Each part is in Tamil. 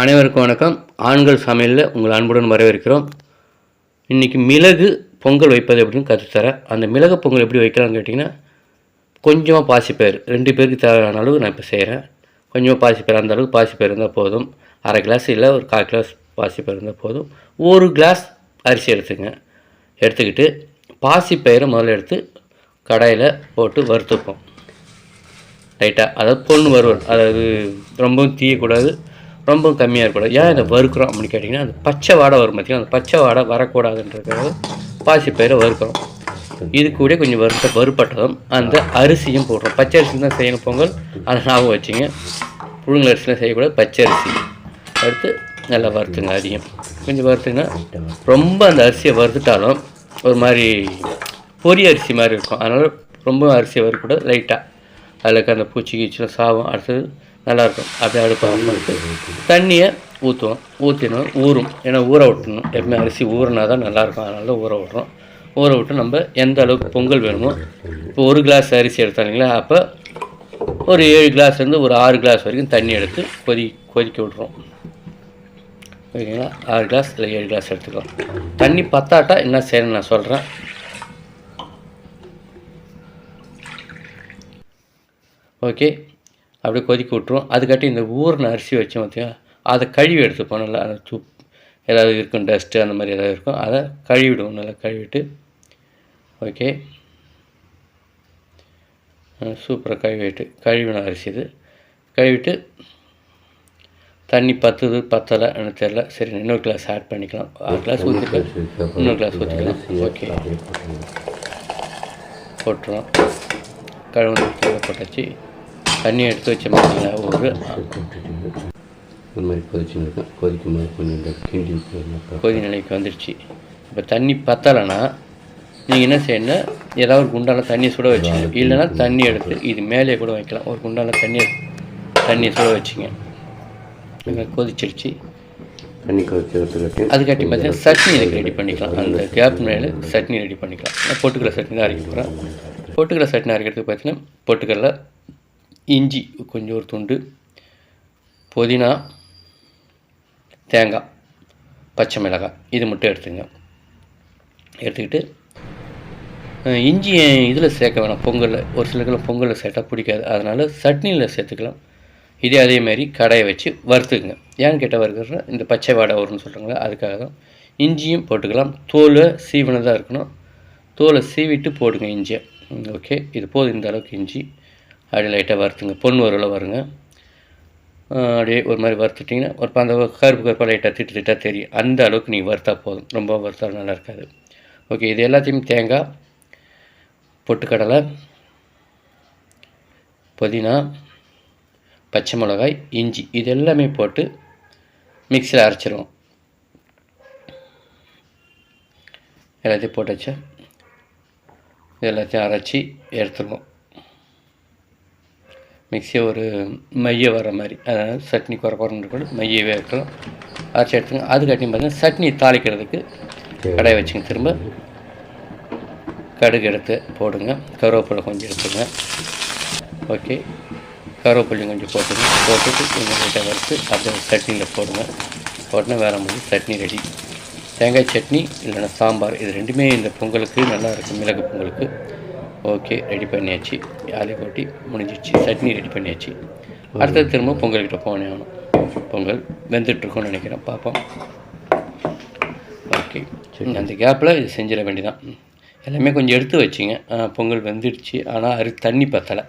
அனைவருக்கும் வணக்கம். ஆண்கள் சமையலில் உங்கள் அன்புடன் வரவேற்கிறோம். இன்றைக்கி மிளகு பொங்கல் வைப்பது எப்படின்னு கற்றுத்தரேன் அந்த மிளகு பொங்கல் எப்படி வைக்கலாம்னு கேட்டிங்கன்னா கொஞ்சமாக பாசிப்பயிர் ரெண்டு பேருக்கு தேவையான அளவு நான் இப்போ செய்கிறேன் கொஞ்சமாக பாசிப்பயிர் அந்த அளவுக்கு பாசிப்பயிர் இருந்தால் போதும். அரை கிளாஸ் இல்லை ஒரு கால் கிளாஸ் பாசிப்பயிர் இருந்தால் போதும். ஒரு கிளாஸ் அரிசி எடுத்துங்க. எடுத்துக்கிட்டு பாசிப்பயிரை முதல்ல எடுத்து கடாயில் போட்டு வறுத்துப்போம். லைட்டாக அதாவது பொண்ணு வறுவல். அதாவது ரொம்பவும் தீயக்கூடாது. ரொம்பவும் கம்மியாக இருக்கக்கூடாது. ஏன் இதை வறுக்கிறோம் அப்படின்னு கேட்டிங்கன்னா அந்த பச்சை வாடை வரும் பார்த்தீங்கன்னா அந்த பச்சை வாடை வரக்கூடாதுன்றதுக்காக பாசிப்பயிரை வறுக்கிறோம். இது கூட கொஞ்சம் வறுத்த வறுப்பட்டதும் அந்த அரிசியும் போடுறோம். பச்சை அரிசி தான் செய்யணும் பொங்கல். அதை ஞாபகம் வச்சுங்க. புழுங்கல் அரிசிலாம் செய்யக்கூடாது பச்சை அரிசி. வறுத்து நல்லா வறுத்துங்க அதையும். கொஞ்சம் வறுத்துங்கன்னா ரொம்ப அந்த அரிசியை வறுத்துட்டாலும் ஒரு மாதிரி பொரி அரிசி மாதிரி இருக்கும். அதனால் ரொம்ப அரிசியை வறுக்கக்கூடாது லைட்டாக அதில் இருக்க அந்த பூச்சி கீச்சிலாம் சாவும். அடுத்தது நல்லாயிருக்கும். அப்படியே அடுப்பு தண்ணியை ஊற்றுவோம் ஊற்றினோம் ஊறும். ஏன்னா ஊற விட்டணும். எப்பவுமே அரிசி ஊறினா தான் நல்லாயிருக்கும். அதனால தான் ஊற விட்றோம். ஊற விட்டு நம்ம எந்த அளவுக்கு பொங்கல் வேணுமோ இப்போ ஒரு கிளாஸ் அரிசி எடுத்தாங்களா அப்போ ஒரு ஏழு கிளாஸ்லேருந்து ஒரு ஆறு கிளாஸ் வரைக்கும் தண்ணி எடுத்து கொதி கொதிக்க விட்றோம் ஓகேங்களா? ஆறு கிளாஸ் இல்லை ஏழு கிளாஸ் எடுத்துக்கலாம். தண்ணி பத்தாட்டா என்ன செய்யணும் நான் சொல்கிறேன் ஓகே. அப்படியே கொதிக்க விட்ருவோம் அதுக்காட்டி இந்த ஊறின அரிசி வச்சோம் பார்த்தியா அதை கழுவி எடுத்துப்போம் நல்லா தூப் ஏதாவது இருக்கும் டஸ்ட்டு அந்த மாதிரி ஏதாவது இருக்கும். அதை கழுவிடுவோம். நல்லா கழுவிட்டு ஓகே சூப்பராக கழுவிட்டு கழுவின அரிசி இது. கழுவிட்டு தண்ணி பத்துது பத்தலை எனக்கு தெரில சரி இன்னொரு கிளாஸ் ஆட் பண்ணிக்கலாம். ஆறு கிளாஸ் ஊற்றிக்கலாம் இன்னொரு கிளாஸ் ஊற்றிக்கலாம் ஓகே போட்டுரும் கழுவுன கீழே போட்டாச்சு. தண்ணி எடுத்து வச்ச மாதிரிங்களா ஒரு ஒரு மாதிரி கொதிச்சுன்னு கொதிக்கும் போது கொஞ்சம் இந்த கிண்டி கொதி நிலைக்கு வந்துடுச்சு இப்போ தண்ணி பத்தலைன்னா நீங்கள் என்ன செய்யணும் ஏதாவது ஒரு குண்டான தண்ணி சுட வச்சுங்க. இல்லைன்னா தண்ணி எடுத்து இது மேலே கூட வைக்கலாம். ஒரு குண்டான தண்ணி தண்ணி சுட வச்சுங்க. இங்க கொதிச்சிடுச்சு தண்ணி கொதிச்சு அதுக்காட்டி பார்த்தீங்கன்னா சட்னி இதுக்கு ரெடி பண்ணிக்கலாம். அந்த கேப் மேலே சட்னி ரெடி பண்ணிக்கலாம். பொட்டுக்கடலை சட்னி தான் அரைக்க போகிறேன் பொட்டுக்கடலை சட்னி அரைக்கிறதுக்கு பார்த்தீங்கன்னா பொட்டுக்கடலை இஞ்சி கொஞ்சம் ஒரு துண்டு புதினா தேங்காய் பச்சை மிளகாய் இது மட்டும் எடுத்துங்க. எடுத்துக்கிட்டு இஞ்சி இதில் சேர்க்க வேணாம்? பொங்கலில் ஒரு சிலருக்குலாம் பொங்கலில் சேர்த்தா பிடிக்காது. அதனால் சட்னியில் சேர்த்துக்கலாம். இதே அதே மாதிரி வச்சு வறுத்துக்குங்க. ஏன்னு கேட்டால் வறுக்கிறேன் இந்த பச்சை வாடை வரும்னு சொல்கிறாங்களே அதுக்காக தான். இஞ்சியும் போட்டுக்கலாம். தோலை சீவனதாக இருக்கணும். தோலை சீவிட்டு போடுங்க இஞ்சியை. ஓகே. இது போதும் இந்த அளவுக்கு இஞ்சி. அப்படியே லைட்டாக வறுத்துங்க. பொண்ணு வரல வருங்க. அப்படியே ஒரு மாதிரி வறுத்துட்டிங்கன்னா ஒரு அந்த கருப்பு கருப்பாக லைட்டாக திட்டு திட்டாக தெரியும். அந்த அளவுக்கு நீங்கள் வறுத்தா போதும். ரொம்ப வறுத்தா நல்லா இருக்காது. ஓகே இது எல்லாத்தையும் தேங்காய் பொட்டுக்கடலை புதினா பச்சை மிளகாய் இஞ்சி இது எல்லாமே போட்டு மிக்சியில் அரைச்சிருவோம். எல்லாத்தையும் போட்டாச்சா? இது எல்லாத்தையும் அரைச்சி எடுத்துருவோம். மிக்சியை ஒரு மைய வர மாதிரி அதாவது சட்னி குறை குறைன்னு இருக்கணும் மையவே இருக்கலாம். அரைச்சி எடுத்துங்க. அதுக்காட்டி பார்த்தீங்கன்னா சட்னி தாளிக்கிறதுக்கு கடாயை வச்சுங்க. திரும்ப கடுகு எடுத்து போடுங்க. கருவேப்பிலை கொஞ்சம் எடுத்துங்க. ஓகே. கருவேப்பிலையும் கொஞ்சம் போட்டுங்க. போட்டுட்டு கொஞ்சம் லைட்டாக வறுத்து அப்படியே சட்னியில் போடுங்க. உடனே வேறு மாதிரி சட்னி ரெடி. தேங்காய் சட்னி இல்லைன்னா சாம்பார். இது ரெண்டுமே இந்த பொங்கலுக்கு நல்லா இருக்கும். மிளகு பொங்கலுக்கு. ஓகே ரெடி பண்ணியாச்சு. ஆலை கொட்டி முடிஞ்சிடுச்சு. சட்னி ரெடி பண்ணியாச்சு. அடுத்தது திரும்ப பொங்கல்கிட்ட போனே ஆகணும் பொங்கல் வெந்துட்டுருக்கும்னு நினைக்கிறேன். பார்ப்போம். ஓகே. அந்த கேப்பில் இது செஞ்சிட வேண்டியதான் எல்லாமே கொஞ்சம் எடுத்து வச்சிங்க. பொங்கல் வெந்துடுச்சு. ஆனால் அரி தண்ணி பத்தலை.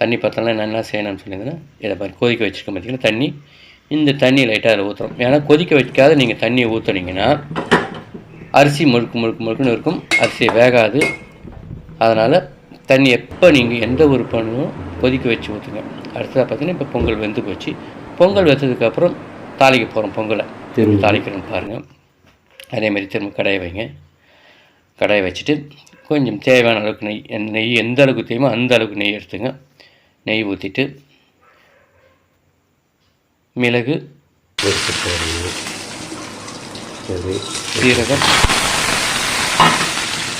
தண்ணி பத்தலை நான் என்ன செய்யணும்னு சொல்லியிருந்தேன்னா இதை மாதிரி கொதிக்க வச்சுருக்க பார்த்தீங்கன்னா தண்ணி. இந்த தண்ணி லைட்டாக அதில் ஊற்றுறோம் ஏன்னா கொதிக்க வைக்காத நீங்கள் தண்ணியை ஊற்றுனீங்கன்னா அரிசி முழுக்கு முழுக்கு முழுக்குன்னு இருக்கும். அரிசி வேகாது. அதனால் தண்ணி எப்போ நீங்கள் எந்த ஒரு பண்ணும் கொதிக்க வச்சு ஊற்றுங்க அடுத்ததாக பார்த்தீங்கன்னா இப்போ பொங்கல் வெந்து போச்சு. பொங்கல் வெந்ததுக்கப்புறம் தாளிக்க போகிறோம் பொங்கலை. திரும்பி தாளிக்கிறோன்னு பாருங்கள் அதேமாதிரி திரும்ப கடாயை வைங்க. கடாயை வச்சுட்டு கொஞ்சம் தேவையான அளவுக்கு நெய் எந்த நெய் எந்த அளவுக்கு தேவையோ அந்த அளவுக்கு நெய் எடுத்துங்க. நெய் ஊற்றிட்டு மிளகு சீரகம்.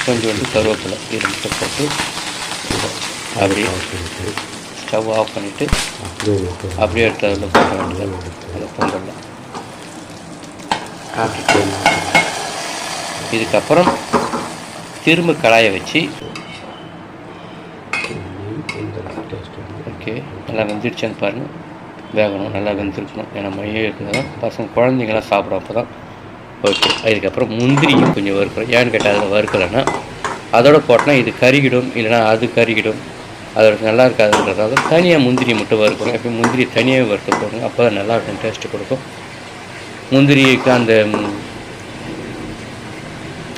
கொஞ்சோண்டு கருவேப்பிலை இது போட்டு அப்படியே ஸ்டவ் ஆஃப் பண்ணிவிட்டு அப்படியே எடுத்து அதில் போட வேண்டியது. அதை பொங்கலில். இதுக்கப்புறம் திரும்ப கடாயை வச்சு ஓகே நல்லா வெந்துருச்சான்னு பாருங்கள் வேகணும் நல்லா வெந்திருக்கணும். ஏன்னா மையம் இருக்கிறது தான் பசங்க குழந்தைங்களாம் சாப்பிட்றப்ப தான் ஓகே அதுக்கப்புறம் முந்திரியும் கொஞ்சம் வறுக்கிறோம். ஏன்னு கேட்டால் அதில் வறுக்கலைன்னா அதோட போட்டோன்னா இது கருகிடும் இல்லைன்னா அது கருகிடும். அதோட நல்லா இருக்காதுன்றதால தனியாக முந்திரியை மட்டும் வறுக்கணும். எப்பயும் முந்திரி தனியாகவே வறுத்து போடுங்க. அப்போ தான் நல்லா இருக்கும் டேஸ்ட்டு கொடுக்கும். முந்திரிக்கு அந்த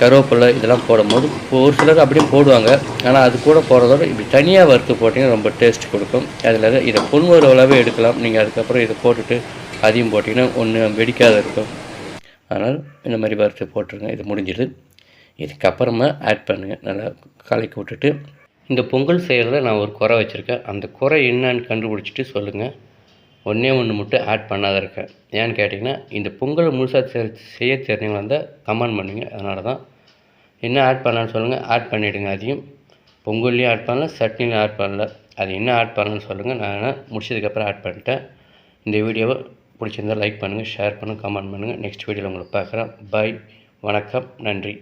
கருவேப்பிலை இதெல்லாம் போடும்போது ஒரு சிலர் அப்படியே போடுவாங்க. ஆனால் அது கூட போடுறதோட இப்படி தனியாக வறுத்து போட்டிங்கன்னா ரொம்ப டேஸ்ட் கொடுக்கும். அதில் இதை பொன்வரவலாகவே எடுக்கலாம். நீங்கள் அதுக்கப்புறம் இதை போட்டுட்டு அதையும் போட்டிங்கன்னா ஒன்று வெடிக்காத இருக்கும். அதனால் இந்த மாதிரி வறுத்து போட்டுருங்க இது முடிஞ்சிடுது இதுக்கப்புறமா ஆட் பண்ணுங்கள் நல்லா கலக்கி விட்டுட்டு. இந்த பொங்கல் செய்கிறத நான் ஒரு குறை வச்சுருக்கேன். அந்த குறை என்னன்னு கண்டுபிடிச்சிட்டு சொல்லுங்கள் ஒன்றே ஒன்று மட்டும் ஆட் பண்ணாத இருக்கேன் ஏன்னு கேட்டிங்கன்னா இந்த பொங்கலை முழுசாக செய்ய தெரிஞ்சவங்க வந்தால் கமெண்ட் பண்ணுங்க. அதனால தான் என்ன ஆட் பண்ணலான்னு சொல்லுங்கள் ஆட் பண்ணிவிடுங்க அதையும். பொங்கல்லையும் ஆட் பண்ணல சட்னிலையும் ஆட் பண்ணல. அது என்ன ஆட் பண்ணலன்னு சொல்லுங்கள் நான் முடிச்சதுக்கப்புறம் ஆட் பண்ணிட்டேன். இந்த வீடியோவை பிடிச்சிருந்தா லைக் பண்ணுங்கள் ஷேர் பண்ணுங்கள் கமெண்ட் பண்ணுங்கள் நெக்ஸ்ட் வீடியோவில் உங்களை பார்க்குறேன். பை வணக்கம். நன்றி.